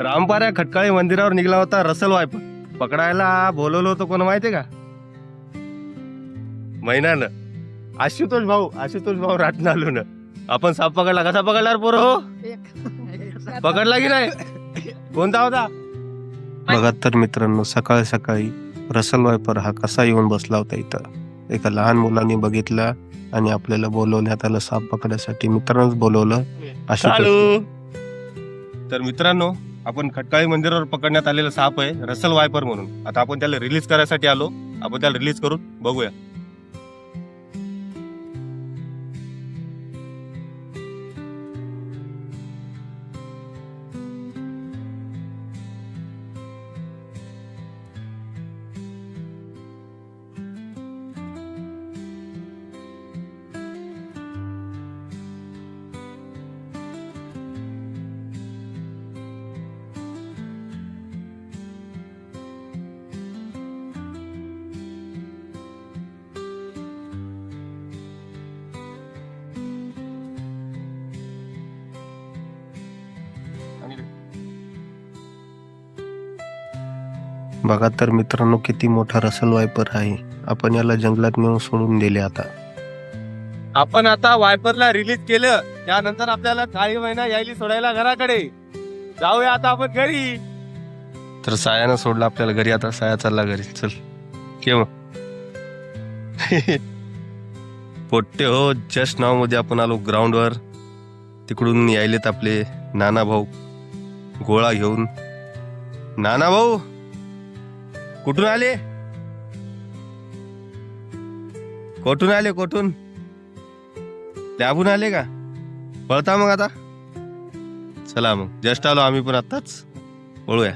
रामपाऱ्या खटकाळी मंदिरावर निघाला होता रसल वायपर पकडायला बोलवलं होतं कोण माहितीये का? महिन्यानं आशुतोष भाऊ आशुतोष भाऊ राटन आलो ना आपण साप पकडला कसा पकडला पोर हो? पकडला की नाही? कोणता होता? बघा तर मित्रांनो सकाळ सकाळी रसल वायपर हा कसा येऊन बसला होता इथं. एका लहान मुलांनी बघितला आणि आपल्याला बोलवण्यात आलं साप पकडण्यासाठी मित्रांनंच बोलवलं. तर मित्रांनो आपण खटकाळी मंदिरावर पकडण्यात आलेला साप आहे रसल वायपर म्हणून. आता आपण त्याला रिलीज करायसाठी आलो. आपण त्याला रिलीज करून बघूया. बघा तर मित्रांनो किती मोठा रसल वायपर आहे. आपण याला जंगलात नेऊन सोडून दिले आता. आपण आता वायपरला रिलीज केलं. त्यानंतर आपल्याला काही महिना यायली सोडायला घराकडे. जाऊया आता आपण घरी. तर सायानं सोडलं आपल्याला घरी. आता साया चालला घरी. चल. केव्हा पोट्टे हो जस्ट नावमध्ये आपण आलो ग्राउंडवर तिकडून यायलेत आपले नाना भाऊ गोळा घेऊन. नाना भाऊ कुठून आले? कोठून आले कोठून? त्याहून आले का? पळता मग आता. चला मग जस्ट आलो आम्ही पण आताच पळूया.